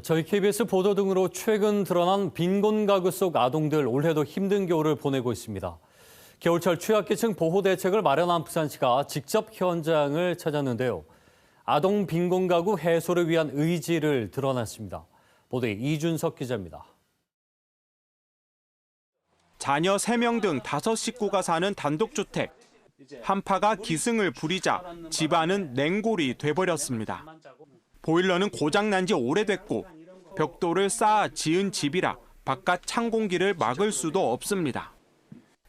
저희 KBS 보도 등으로 최근 드러난 빈곤 가구 속 아동들 올해도 힘든 겨울을 보내고 있습니다. 겨울철 취약계층 보호 대책을 마련한 부산시가 직접 현장을 찾았는데요. 아동 빈곤 가구 해소를 위한 의지를 드러냈습니다. 보도에 이준석 기자입니다. 자녀 3명 등 5식구가 사는 단독주택. 한파가 기승을 부리자 집안은 냉골이 돼버렸습니다. 보일러는 고장난 지 오래됐고 벽돌을 쌓아 지은 집이라 바깥 찬 공기를 막을 수도 없습니다.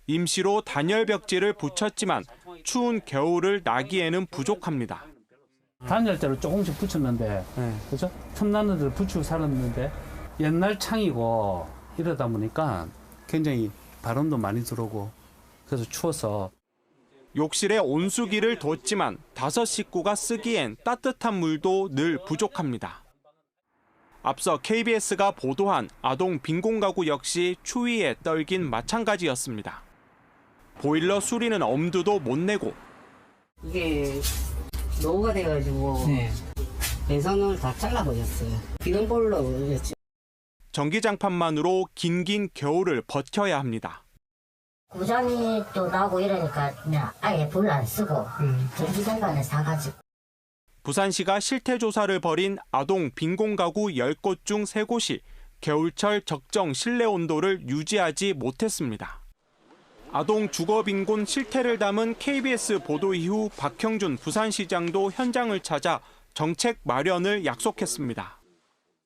임시로 단열 벽지를 붙였지만 추운 겨울을 나기에는 부족합니다. 단열재를 조금씩 붙였는데, 그죠? 틈나는 데를 붙이고 살았는데, 옛날 창이고 이러다 보니까 굉장히 바람도 많이 들어오고, 그래서 추워서 욕실에 온수기를 뒀지만 다섯 식구가 쓰기엔 따뜻한 물도 늘 부족합니다. 앞서 KBS가 보도한 아동 빈곤 가구 역시 추위에 떨긴 마찬가지였습니다. 보일러 수리는 엄두도 못 내고 이게 노후가 돼가지고 배선을 다 잘라버렸어요. 비빔볼로 올렸죠. 전기장판만으로 긴긴 겨울을 버텨야 합니다. 고장이 또 나고 이러니까 그냥 아예 불 안 쓰고 전기장판을 사가지고 부산시가 실태 조사를 벌인 아동 빈곤 가구 10곳 중 3곳이 겨울철 적정 실내 온도를 유지하지 못했습니다. 아동 주거 빈곤 실태를 담은 KBS 보도 이후 박형준 부산시장도 현장을 찾아 정책 마련을 약속했습니다.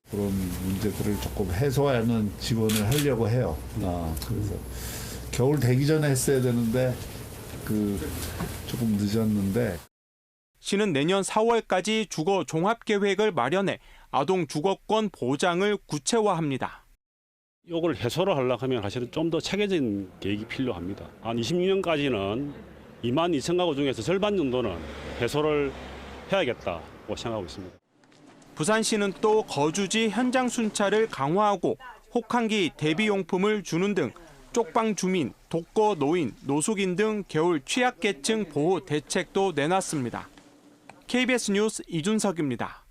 그런 문제들을 조금 해소하는 지원을 하려고 해요. 아, 그래서 겨울 되기 전에 했어야 되는데 그 조금 늦었는데 시는 내년 4월까지 주거 종합 계획을 마련해 아동 주거권 보장을 구체화합니다. 요걸 해소를 하려고 하면 사실은 좀 더 체계적인 계획이 필요합니다. 한 26년까지는 2만 2천 가구 중에서 절반 정도는 해소를 해야겠다고 생각하고 있습니다. 부산시는 또 거주지 현장 순찰을 강화하고 혹한기 대비 용품을 주는 등 쪽방 주민, 독거 노인, 노숙인 등 겨울 취약계층 보호 대책도 내놨습니다. KBS 뉴스 이준석입니다.